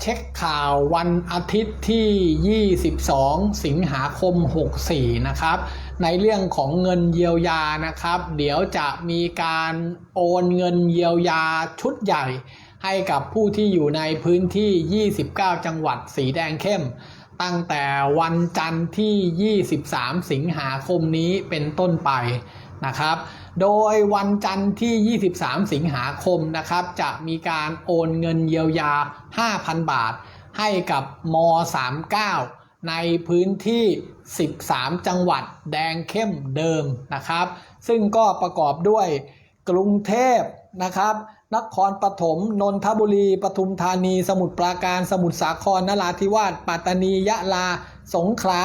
เช็คข่าววันอาทิตย์ที่ 22 สิงหาคม 64 นะครับ ในเรื่องของเงินเยียวยานะครับ เดี๋ยวจะมีการโอนเงินเยียวยาชุดใหญ่ ให้กับผู้ที่อยู่ในพื้นที่ 29 จังหวัดสีแดงเข้ม ตั้งแต่วันจันทร์ที่ 23 สิงหาคมนี้เป็นต้นไปนะครับ โดยวันจันทร์ที่ 23 สิงหาคมนะครับ จะมีการโอนเงินเยียวยา 5,000 บาท ให้กับม 39 ในพื้นที่ 13 จังหวัดแดงเข้มเดิมนะครับ ซึ่งก็ประกอบด้วยกรุงเทพ นะครับ นครปฐม นนทบุรี ปทุมธานี สมุทรปราการ สมุทรสาคร นราธิวาส ปัตตานี ยะลา สงขลา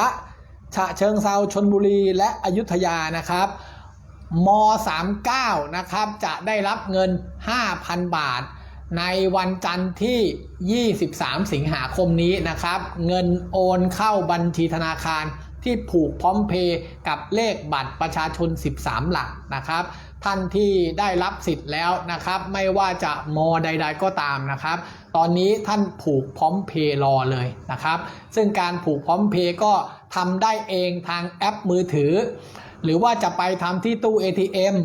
ฉะเชิงเซา ชนบุรี และอยุธยานะครับม39นะครับ จะได้รับเงิน 5,000 บาท ในวันจันทร์ที่ 23 สิงหาคมนี้นะครับ เงินโอนเข้าบัญชีธนาคารที่ผูกพร้อมเพย์กับเลขบัตรประชาชน 13 หลักนะครับ ท่านที่ได้รับสิทธิ์แล้วนะครับ ไม่ว่าจะมใด ๆ ก็ตามนะครับ ตอนนี้ท่านผูกพร้อมเพย์รอเลยนะครับ ซึ่งการผูกพร้อมเพย์ก็ทำได้เองทางแอปมือถือ หรือว่าจะไปทำที่ตู้ ATM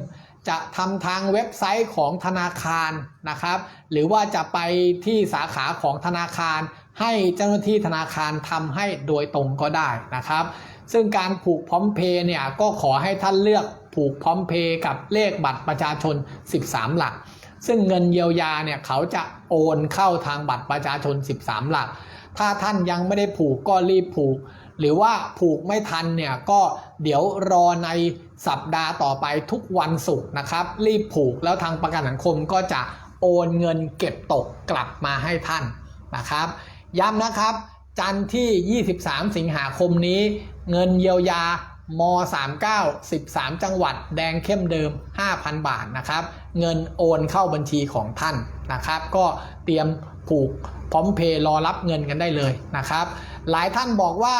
จะทำทางเว็บไซต์ของธนาคารนะครับ หรือว่าจะไปที่สาขาของธนาคาร ให้เจ้าหน้าที่ธนาคารทำให้โดยตรงก็ได้นะครับ ซึ่งการผูกพร้อมเพย์เนี่ยก็ขอให้ท่านเลือกผูกพร้อมเพย์กับเลขบัตรประชาชน 13 หลัก ซึ่งเงินเยียวยาเนี่ยเขาจะโอนเข้าทางบัตรประชาชน 13 หลัก ถ้าท่านยังไม่ได้ผูกก็รีบผูก หรือว่าผูกไม่ทันเนี่ยก็เดี๋ยวรอในสัปดาห์ต่อไปทุกวันศุกร์นะครับ รีบผูกแล้วทางประกันสังคมก็จะโอนเงินเก็บตกกลับมาให้ท่านนะครับ ย้ำนะครับ จันทร์ที่ 23 สิงหาคมนี้ เงินเยียวยาม39 13 จังหวัด แดงเข้มเดิม 5,000 บาทนะครับ เงินโอนเข้าบัญชีของท่านนะครับ ก็เตรียมผูกพร้อมเพย์รอรับเงินกันได้เลยนะครับ หลายท่านบอกว่า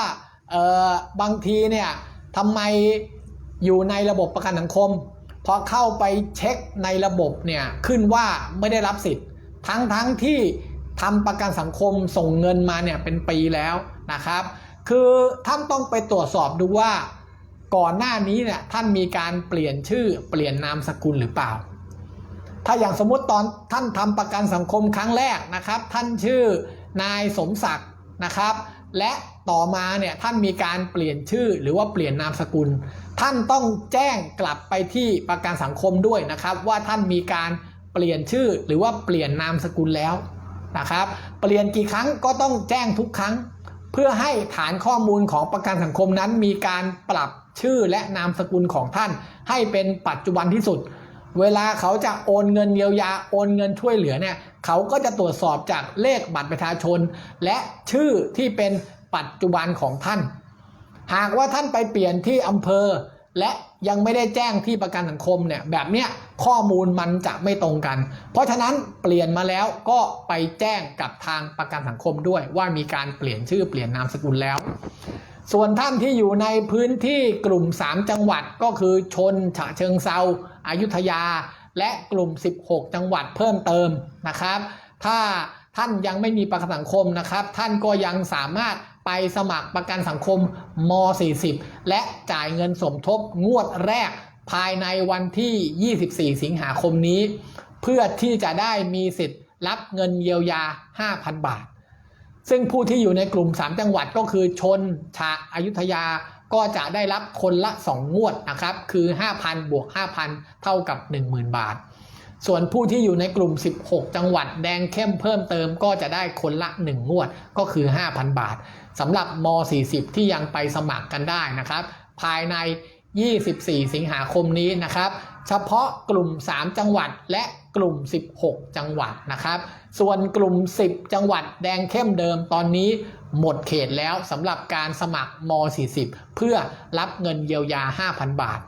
เออบางทีเนี่ยทำไมอยู่ในระบบประกันสังคม พอเข้าไปเช็คในระบบเนี่ยขึ้นว่าไม่ได้รับสิทธิ์ ทั้งทั้งที่ ทำประกันสังคมส่งเงินมาเนี่ยเป็นปีแล้วนะครับ คือท่านต้องไปตรวจสอบดูว่า ก่อนหน้านี้เนี่ยท่านมีการเปลี่ยนชื่อเปลี่ยนนามสกุลหรือเปล่า ถ้าอย่างสมมุติตอนท่านทำประกันสังคมครั้งแรกนะครับ ท่านชื่อนายสมศักดิ์นะครับ และต่อมาเนี่ยท่านมีการเปลี่ยนชื่อหรือว่าเปลี่ยนนามสกุล ท่านต้องแจ้งกลับไปที่ประกันสังคมด้วยนะครับ ว่าท่านมีการเปลี่ยนชื่อหรือว่าเปลี่ยนนามสกุลแล้ว นะครับ เปลี่ยนกี่ครั้งก็ต้องแจ้งทุกครั้ง เพื่อให้ฐานข้อมูลของประกันสังคมนั้น มีการปรับชื่อและนามสกุลของท่าน ให้เป็นปัจจุบันที่สุด เวลาเขาจะโอนเงินเยียวยาโอนเงินช่วยเหลือเนี่ยเขาก็จะตรวจสอบจากเลขบัตรประชาชน และชื่อที่เป็นปัจจุบันของท่าน หากว่าท่านไปเปลี่ยนที่อำเภอ และยังไม่ได้แจ้งที่ประกันสังคมเนี่ยแบบเนี้ยข้อมูลมันจะไม่ตรงกัน เพราะฉะนั้นเปลี่ยนมาแล้วก็ไปแจ้งกับทางประกันสังคมด้วยว่ามีการเปลี่ยนชื่อเปลี่ยนนามสกุลแล้ว ส่วนท่านที่อยู่ในพื้นที่กลุ่ม 3 จังหวัดก็คือชนฉะเชิงเซาอายุทยา และกลุ่ม 16 จังหวัดเพิ่มเติมนะครับ ถ้าท่านยังไม่มีประกันสังคมนะครับ ท่านก็ยังสามารถ ไปสมัครประกันสังคมม 40 และจ่ายเงินสมทบงวดแรกภายในวันที่ 24 สิงหาคมนี้ เพื่อที่จะได้มีสิทธิ์รับเงินเยียวยา 5,000 บาท ซึ่งผู้ที่อยู่ในกลุ่ม 3 จังหวัดก็คือชน ชาอายุทยาก็จะได้รับคนละ 2 งวดนะครับ คือ 5,000 บวก 5,000 เท่ากับ 10,000 บาท ส่วนผู้ที่อยู่ในกลุ่ม 16 จังหวัดแดงเข้มเพิ่มเติมก็จะได้คนละ 1 งวดก็คือ 5,000 บาทสำหรับม 40 ที่ยังไปสมัครกันได้นะครับ ภายใน 24 สิงหาคมนี้นะครับ เฉพาะกลุ่ม 3 จังหวัดและกลุ่ม 16 จังหวัดนะครับ ส่วนกลุ่ม 10 จังหวัดแดงเข้มเดิมตอนนี้หมดเขตแล้วสำหรับการสมัครม 40 เพื่อรับเงินเยียวยา 5,000 บาท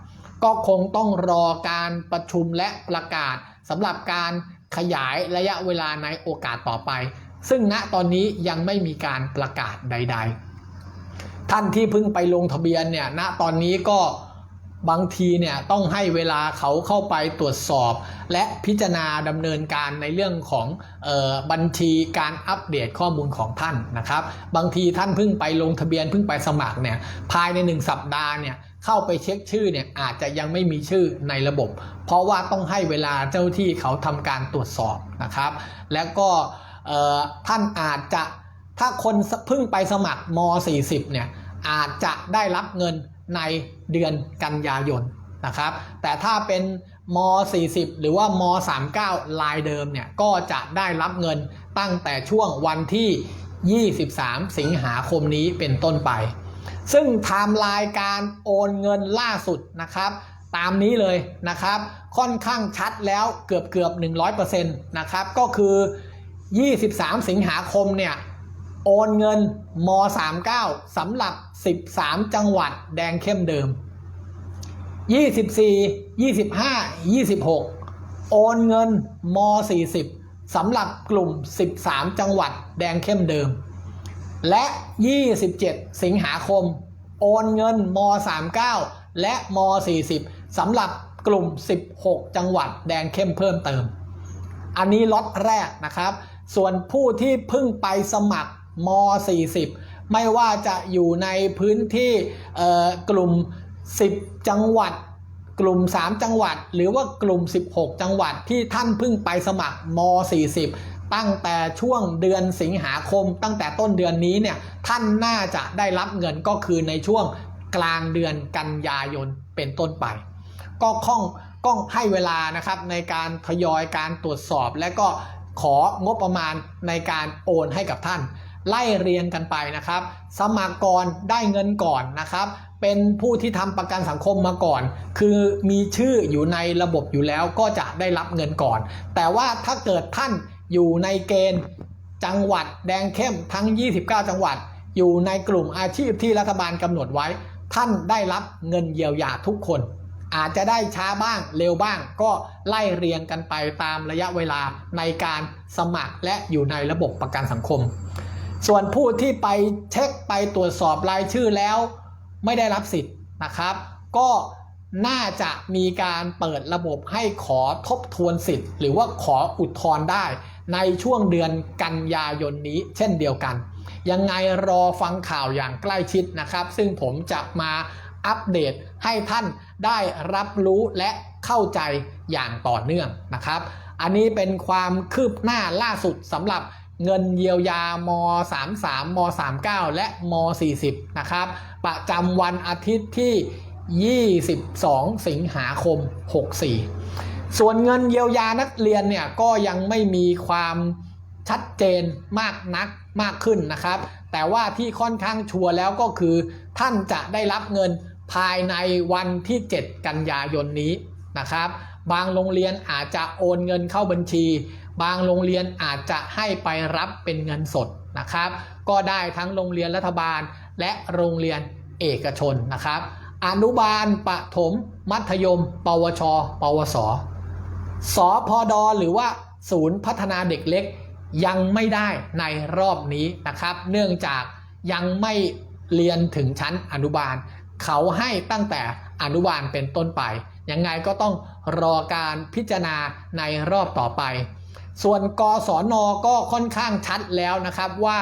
ก็คงต้องรอการประชุมและประกาศ สำหรับการขยายระยะเวลาในโอกาสต่อไป ซึ่งณตอนนี้ยังไม่มีการประกาศใด ๆ ท่านที่เพิ่งไปลงทะเบียนเนี่ยณตอนนี้ก็บางทีเนี่ยต้องให้เวลาเขาเข้าไปตรวจสอบ และพิจารณาดำเนินการในเรื่องของออบัญชีการอัปเดตข้อมูลของท่านนะครับ บางทีท่านเพิ่งไปลงทะเบียนเพิ่งไปสมัครเนี่ยภายในหนึ่งสัปดาห์เนี่ย เข้าไปเช็คชื่อเนี่ยอาจจะยังไม่มีชื่อในระบบ เพราะว่าต้องให้เวลาเจ้าที่เขาทำการตรวจสอบนะครับ แล้วก็ท่านอาจจะถ้าคนเพิ่งไปสมัครม 40 เนี่ยอาจจะได้รับเงินในเดือนกันยายนนะครับ แต่ถ้าเป็นม 40 หรือว่าม 39 ลายเดิมเนี่ยก็จะได้รับเงินตั้งแต่ช่วงวันที่ 23 สิงหาคมนี้เป็นต้นไป ซึ่งไทม์ไลน์การโอนเงินล่าสุดนะครับ ตามนี้เลยนะครับ ค่อนข้างชัดแล้วเกือบเกือบ100%นะครับ ก็คือ 23 สิงหาคมเนี่ยโอนเงินม 39สำหรับ 13 จังหวัดแดงเข้มเดิม 24 25 26 โอนเงินม 40สำหรับกลุ่ม 13 จังหวัดแดงเข้มเดิม และ 27 สิงหาคม โอนเงินม 39 และม 40สำหรับกลุ่ม 16 จังหวัดแดงเข้มเพิ่มเติม อันนี้ล็อตแรกนะครับ ส่วนผู้ที่เพิ่งไปสมัครม 40 ไม่ว่าจะอยู่ในพื้นที่กลุ่ม 10 จังหวัด กลุ่ม 3 จังหวัด หรือว่ากลุ่ม 16 จังหวัดที่ท่านเพิ่งไปสมัครม 40 ตั้งแต่ช่วงเดือนสิงหาคม ตั้งแต่ต้นเดือนนี้เนี่ยท่านน่าจะได้รับเงินก็คือในช่วงกลางเดือนกันยายนเป็นต้นไป ก็ข้องก็ให้เวลานะครับในการทยอยการตรวจสอบ และก็ของบประมาณในการโอนให้กับท่าน ไล่เรียงกันไปนะครับ สมัครก่อนได้เงินก่อนนะครับ เป็นผู้ที่ทำประกันสังคมมาก่อน คือมีชื่ออยู่ในระบบอยู่แล้วก็จะได้รับเงินก่อน แต่ว่าถ้าเกิดท่าน อยู่ในเกณฑ์จังหวัดแดงเข้มทั้ง 29 จังหวัด อยู่ในกลุ่มอาชีพที่รัฐบาลกำหนดไว้ ท่านได้รับเงินเยียวยาทุกคน อาจจะได้ช้าบ้างเร็วบ้าง ก็ไล่เรียงกันไปตามระยะเวลาในการสมัครและอยู่ในระบบประกันสังคม ส่วนผู้ที่ไปเช็คไปตรวจสอบรายชื่อแล้ว ไม่ได้รับสิทธิ์นะครับ ก็น่าจะมีการเปิดระบบให้ขอทบทวนสิทธิ์ หรือว่าขออุทธรณ์ได้ ในช่วงเดือนกันยายนนี้เช่นเดียวกัน ยังไงรอฟังข่าวอย่างใกล้ชิดนะครับ ซึ่งผมจะมาอัปเดตให้ท่านได้รับรู้และเข้าใจอย่างต่อเนื่องนะครับ อันนี้เป็นความคืบหน้าล่าสุดสำหรับเงินเยียวยาม33ม39 และม40นะครับ ประจำวันอาทิตย์ที่ 22 สิงหาคม 64 ส่วนเงินเยียวยานักเรียนเนี่ยก็ยังไม่มีความชัดเจนมากนักมากขึ้นนะครับ แต่ว่าที่ค่อนข้างชัวร์แล้วก็คือ ท่านจะได้รับเงินภายในวันที่ 7 กันยายนนี้นะครับ บางโรงเรียนอาจจะโอนเงินเข้าบัญชี บางโรงเรียนอาจจะให้ไปรับเป็นเงินสดนะครับ ก็ได้ทั้งโรงเรียนรัฐบาลและโรงเรียนเอกชนนะครับ อนุบาลประถม มัธยม ปวช ปวส สพดหรือว่าศูนย์พัฒนาเด็กเล็กยังไม่ได้ในรอบนี้นะครับ เนื่องจากยังไม่เรียนถึงชั้นอนุบาล เขาให้ตั้งแต่อนุบาลเป็นต้นไป ยังไงก็ต้องรอการพิจารณาในรอบต่อไป ส่วนกศนก็ค่อนข้างชัดแล้วนะครับว่า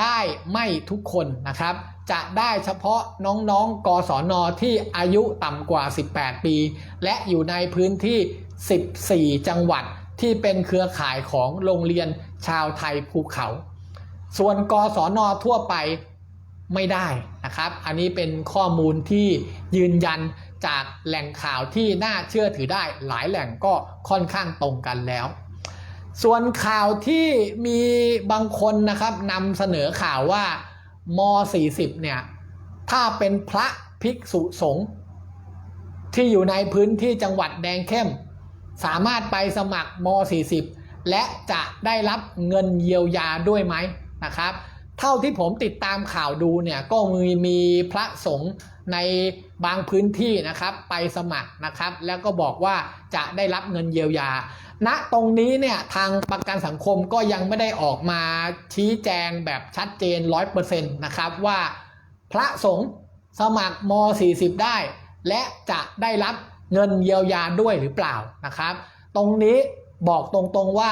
ได้ไม่ทุกคนนะครับ จะได้เฉพาะน้องๆ กศนที่อายุต่ำกว่า 18 ปี และอยู่ในพื้นที่ 14 จังหวัดที่เป็นเครือข่ายของโรงเรียนชาวไทยภูเขา ส่วนกศนทั่วไปไม่ได้นะครับ อันนี้เป็นข้อมูลที่ยืนยันจากแหล่งข่าวที่น่าเชื่อถือได้หลายแหล่งก็ค่อนข้างตรงกันแล้ว ส่วนข่าวที่มีบางคนนะครับนำเสนอข่าวว่าม40เนี่ยถ้าเป็นพระภิกษุสงฆ์ที่อยู่ในพื้นที่จังหวัดแดงเข้ม สามารถไปสมัครม 40 และจะได้รับเงินเยียวยาด้วยไหมนะครับ เท่าที่ผมติดตามข่าวดูเนี่ยก็มีมีพระสงฆ์ในบางพื้นที่นะครับไปสมัครนะครับ แล้วก็บอกว่าจะได้รับเงินเยียวยา ณตรงนี้เนี่ยทางประกันสังคมก็ยังไม่ได้ออกมาชี้แจงแบบชัดเจน 100%นะครับว่าพระสงฆ์สมัครม 40 ได้ และจะได้รับ เงินเยียวยาด้วยหรือเปล่านะครับ ตรงนี้บอกตรงๆว่า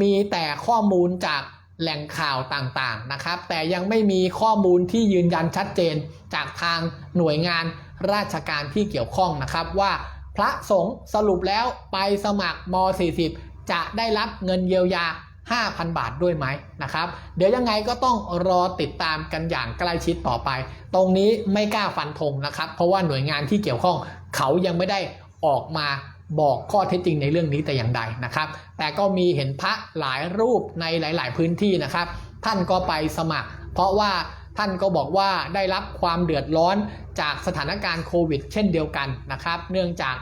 มีแต่ข้อมูลจากแหล่งข่าวต่างๆนะครับ แต่ยังไม่มีข้อมูลที่ยืนยันชัดเจนจากทางหน่วยงานราชการที่เกี่ยวข้องนะครับว่าพระสงฆ์สรุปแล้วไปสมัครม 40 จะได้รับเงินเยียวยา 5,000 บาทด้วยไหมนะครับ เดี๋ยวยังไงก็ต้องรอติดตามกันอย่างใกล้ชิดต่อไป ตรงนี้ไม่กล้าฟันธงนะครับ เพราะว่าหน่วยงานที่เกี่ยวข้อง เขายังไม่ได้ออกมาบอกข้อเท็จจริงในเรื่องนี้แต่อย่างใดนะครับ แต่ก็มีเห็นพระหลายรูปในหลาย ๆ พื้นที่นะครับ ท่านก็ไปสมัคร เพราะว่าท่านก็บอกว่าได้รับความเดือดร้อนจากสถานการณ์โควิด เช่นเดียวกันนะครับ เนื่องจาก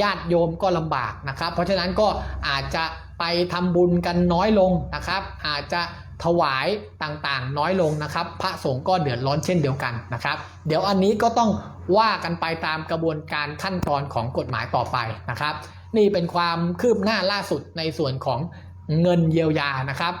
ญาติโยมก็ลำบากนะครับ เพราะฉะนั้นก็อาจจะ ไปทำบุญกันน้อยลงนะครับ อาจจะถวายต่างๆ น้อยลงนะครับ พระสงฆ์ก็เดือดร้อนเช่นเดียวกันนะครับ เดี๋ยวอันนี้ก็ต้องว่ากันไปตามกระบวนการขั้นตอนของกฎหมายต่อไปนะครับ นี่เป็นความคืบหน้าล่าสุดในส่วนของเงินเยียวยานะครับ